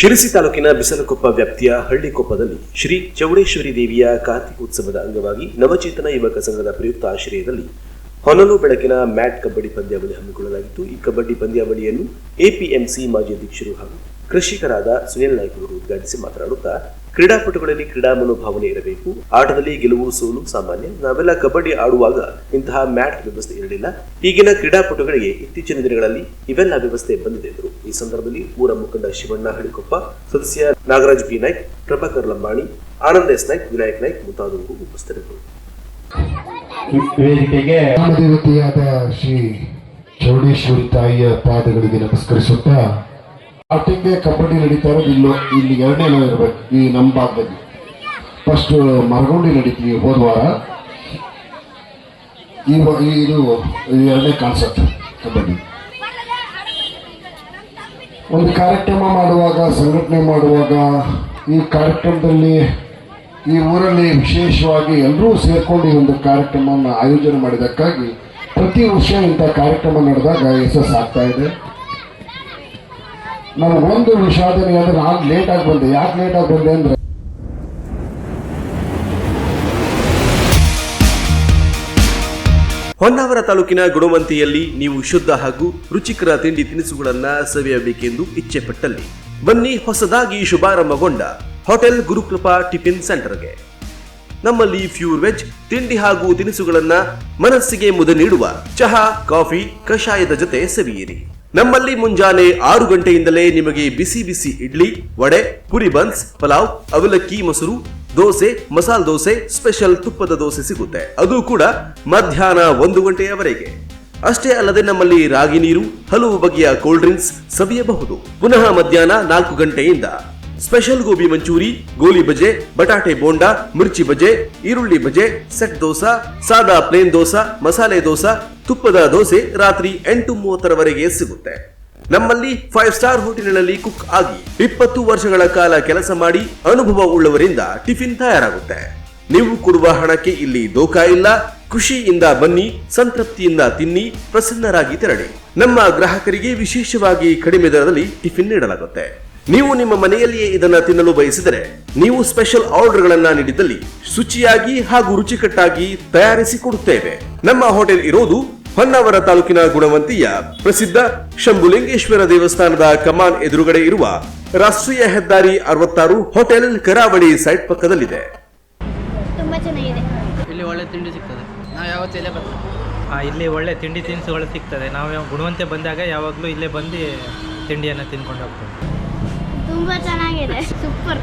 ಶಿರಸಿ ತಾಲೂಕಿನ ಬಿಸಲಕೊಪ್ಪ ವ್ಯಾಪ್ತಿಯ ಹಳ್ಳಿಕೊಪ್ಪದಲ್ಲಿ ಶ್ರೀ ಚೌಡೇಶ್ವರಿ ದೇವಿಯ ಕಾರ್ತಿಕೋತ್ಸವದ ಅಂಗವಾಗಿ ನವಚೇತನ ಯುವಕ ಸಂಘದ ಪ್ರಯುಕ್ತ ಆಶ್ರಯದಲ್ಲಿ ಹೊನಲು ಬೆಳಕಿನ ಮ್ಯಾಟ್ ಕಬಡ್ಡಿ ಪಂದ್ಯಾವಳಿ ಹಮ್ಮಿಕೊಳ್ಳಲಾಗಿತ್ತು. ಈ ಕಬಡ್ಡಿ ಪಂದ್ಯಾವಳಿಯನ್ನು ಎಪಿಎಂಸಿ ಮಾಜಿ ಅಧ್ಯಕ್ಷರು ಹಾಗೂ ಕೃಷಿಕರಾದ ಸುನಿಲ್ ನಾಯ್ಕ ಅವರು ಉದ್ಘಾಟಿಸಿ ಮಾತನಾಡುತ್ತಾ ಕ್ರೀಡಾಪಟುಗಳಲ್ಲಿ ಕ್ರೀಡಾ ಮನೋಭಾವನೆ ಇರಬೇಕು. ಆಟದಲ್ಲಿ ಗೆಲುವು ಸೋಲು ಸಾಮಾನ್ಯ. ನಾವೆಲ್ಲ ಕಬಡ್ಡಿ ಆಡುವಾಗ ಇಂತಹ ಮ್ಯಾಟ್ ವ್ಯವಸ್ಥೆ ಇರಲಿಲ್ಲ. ಈಗಿನ ಕ್ರೀಡಾಪಟುಗಳಿಗೆ ಇತ್ತೀಚಿನ ದಿನಗಳಲ್ಲಿ ಇವೆಲ್ಲ ವ್ಯವಸ್ಥೆ ಬಂದಿದೆ ಎಂದರು. ಈ ಸಂದರ್ಭದಲ್ಲಿ ಊರ ಮುಖಂಡ ಶಿವಣ್ಣ ಹಳಿಕೊಪ್ಪ ಸದಸ್ಯ ನಾಗರಾಜ್ ಬಿ ನಾಯ್ಕ್ ಪ್ರಭಾಕರ್ ಲಂಬಾಣಿ ಆನಂದ್ ಎಸ್. ನಾಯ್ಕ್ ವಿನಾಯಕ್ ನಾಯ್ಕ್ ಮುಂತಾದವರು ಉಪಸ್ಥಿತರಿದ್ದರು. ಶ್ರೀ ಚೌಡೇಶ್ವರಿ ತಾಯಿಯ ಪಾದಗಳಿಗೆ ನಮಸ್ಕರಿಸುತ್ತಾ ಸ್ಟಾರ್ಟಿಂಗ್ಗೆ ಕಬಡ್ಡಿ ನಡೀತಾ ಇರೋದು ಇಲ್ಲೋ, ಇಲ್ಲಿ ಎರಡನೇ ನಾವು ಇರಬೇಕು, ಈ ನಮ್ಮ ಭಾಗದಲ್ಲಿ. ಫಸ್ಟ್ ಮರಗುಂಡಿ ನಡೀತೀವಿ ಹೋದ ವಾರ. ಈ ಇದು ಎರಡನೇ ಕಾನ್ಸೆಪ್ಟ್ ಕಬಡ್ಡಿ. ಒಂದು ಕಾರ್ಯಕ್ರಮ ಮಾಡುವಾಗ, ಸಂಘಟನೆ ಮಾಡುವಾಗ, ಈ ಕಾರ್ಯಕ್ರಮದಲ್ಲಿ ಈ ಊರಲ್ಲಿ ವಿಶೇಷವಾಗಿ ಎಲ್ಲರೂ ಸೇರಿಕೊಂಡು ಈ ಒಂದು ಕಾರ್ಯಕ್ರಮವನ್ನು ಆಯೋಜನೆ ಮಾಡಿದ್ದಕ್ಕಾಗಿ ಪ್ರತಿ ವರ್ಷ ಇಂಥ ಕಾರ್ಯಕ್ರಮ ನಡೆದಾಗ ಯಶಸ್ಸು ಆಗ್ತಾ ಇದೆ. ನನಗೊಂದು ವಿಷಾದನೆ ಅಂದ್ರೆ ನಾನು ಲೇಟಾಗಿ ಬಂದೆ. ಯಾಕೆ ಲೇಟಾಗಿ ಬಂದೆ ಅಂದ್ರೆ ಹೊನ್ನಾವರ ತಾಲೂಕಿನ ಗುಣವಂತಿಯಲ್ಲಿ ನೀವು ಶುದ್ಧ ಹಾಗೂ ರುಚಿಕರ ತಿಂಡಿ ತಿನಿಸುಗಳನ್ನ ಸವಿಯಬೇಕೆಂದು ಇಚ್ಛೆ ಪಟ್ಟಲ್ಲಿ ಬನ್ನಿ ಹೊಸದಾಗಿ ಶುಭಾರಂಭಗೊಂಡ ಹೋಟೆಲ್ ಗುರುಕೃಪಾ ಟಿಫಿನ್ ಸೆಂಟರ್ಗೆ. ನಮ್ಮಲ್ಲಿ ಫ್ಯೂರ್ ವೆಜ್, ತಿಂಡಿ ಹಾಗೂ ತಿನಿಸುಗಳನ್ನ ಮನಸ್ಸಿಗೆ ಮುದ ನೀಡುವ ಚಹಾ, ಕಾಫಿ, ಕಷಾಯದ ಜೊತೆ ಸವಿಯಿರಿ. ನಮ್ಮಲ್ಲಿ ಮುಂಜಾನೆ ಆರು ಗಂಟೆಯಿಂದಲೇ ನಿಮಗೆ ಬಿಸಿ ಬಿಸಿ ಇಡ್ಲಿ, ವಡೆ, ಪುರಿ ಬನ್ಸ್, ಪಲಾವ್, ಅವಲಕ್ಕಿ, ಮೊಸರು, ದೋಸೆ, ಮಸಾಲ ದೋಸೆ, ಸ್ಪೆಷಲ್ ತುಪ್ಪದ ದೋಸೆ ಸಿಗುತ್ತೆ. ಅದು ಕೂಡ ಮಧ್ಯಾಹ್ನ ಒಂದು ಗಂಟೆಯವರೆಗೆ. ಅಷ್ಟೇ ಅಲ್ಲದೆ ನಮ್ಮಲ್ಲಿ ರಾಗಿ ನೀರು, ಹಲವು ಬಗೆಯ ಕೋಲ್ಡ್ ಡ್ರಿಂಕ್ಸ್ ಸವಿಯಬಹುದು. ಪುನಃ ಮಧ್ಯಾಹ್ನ ನಾಲ್ಕು ಗಂಟೆಯಿಂದ. ಸ್ಪೆಷಲ್ ಗೋಬಿ ಮಂಚೂರಿ, ಗೋಲಿ ಬಜೆ, ಬಟಾಟೆ ಬೋಂಡಾ, ಮಿರ್ಚಿ ಬಜೆ, ಈರುಳ್ಳಿ ಬಜೆ, ಸೆಟ್ ದೋಸಾ, ಸಾದಾ ಪ್ಲೇನ್ ದೋಸಾ, ಮಸಾಲೆ ದೋಸಾ, ತುಪ್ಪದ ದೋಸೆ ರಾತ್ರಿ ಎಂಟು ಮೂವತ್ತರವರೆಗೆ ಸಿಗುತ್ತೆ. ನಮ್ಮಲ್ಲಿ ಫೈವ್ ಸ್ಟಾರ್ ಹೋಟೆಲ್ನಲ್ಲಿ ಕುಕ್ ಆಗಿ ಇಪ್ಪತ್ತು ವರ್ಷಗಳ ಕಾಲ ಕೆಲಸ ಮಾಡಿ ಅನುಭವ ಉಳ್ಳವರಿಂದ ಟಿಫಿನ್ ತಯಾರಾಗುತ್ತೆ. ನೀವು ಕೊಡುವ ಹಣಕ್ಕೆ ಇಲ್ಲಿ ದೋಖಾ ಇಲ್ಲ, ಖುಷಿಯಿಂದ ಬನ್ನಿ, ಸಂತೃಪ್ತಿಯಿಂದ ತಿನ್ನಿ, ಪ್ರಸನ್ನರಾಗಿ ತೆರಳಿ. ನಮ್ಮ ಗ್ರಾಹಕರಿಗೆ ವಿಶೇಷವಾಗಿ ಕಡಿಮೆ ದರದಲ್ಲಿ ಟಿಫಿನ್ ನೀಡಲಾಗುತ್ತೆ. ನೀವು ನಿಮ್ಮ ಮನೆಯಲ್ಲಿಯೇ ಇದನ್ನ ತಿನ್ನಲು ಬಯಸಿದರೆ ನೀವು ಸ್ಪೆಷಲ್ ಆರ್ಡರ್ಗಳನ್ನ ನೀಡಿದಲ್ಲಿ ಶುಚಿಯಾಗಿ ಹಾಗೂ ರುಚಿಕಟ್ಟಾಗಿ ತಯಾರಿಸಿ ಕೊಡುತ್ತೇವೆ. ನಮ್ಮ ಹೋಟೆಲ್ ಇರೋದು ಹೊನ್ನಾವರ ತಾಲೂಕಿನ ಗುಣವಂತಿಯ ಪ್ರಸಿದ್ಧ ಶಂಭುಲಿಂಗೇಶ್ವರ ದೇವಸ್ಥಾನದ ಕಮಾನ್ ಎದುರುಗಡೆ ಇರುವ ರಾಷ್ಟ್ರೀಯ ಹೆದ್ದಾರಿ ಅರವತ್ತಾರು ಹೋಟೆಲ್ ಕರಾವಳಿ ಸೈಟ್ ಪಕ್ಕದಲ್ಲಿದೆ. ತುಂಬಾ ಚೆನ್ನಾಗಿದೆ. ಇಲ್ಲಿ ಒಳ್ಳೆ ತಿಂಡಿ ಸಿಗ್ತದೆ. ನಾವು ಯಾವತ್ತೂ ಇಲ್ಲೇ ಬರ್ತೀವಿ ಆ, ಇಲ್ಲಿ ಒಳ್ಳೆ ತಿಂಡಿ ತಿನಿಸುಗಳು ಸಿಗ್ತದೆ. ನಾವು ಗುಣವಂತೆ ಬಂದಾಗ ಯಾವಾಗಲೂ ಇಲ್ಲೇ ಬಂದು ತಿಂಡಿಯನ್ನು ತಿನ್ಕೊಂಡು ಹೋಗ್ತೀವಿ. ತುಂಬ ಚೆನ್ನಾಗಿದೆ. Super.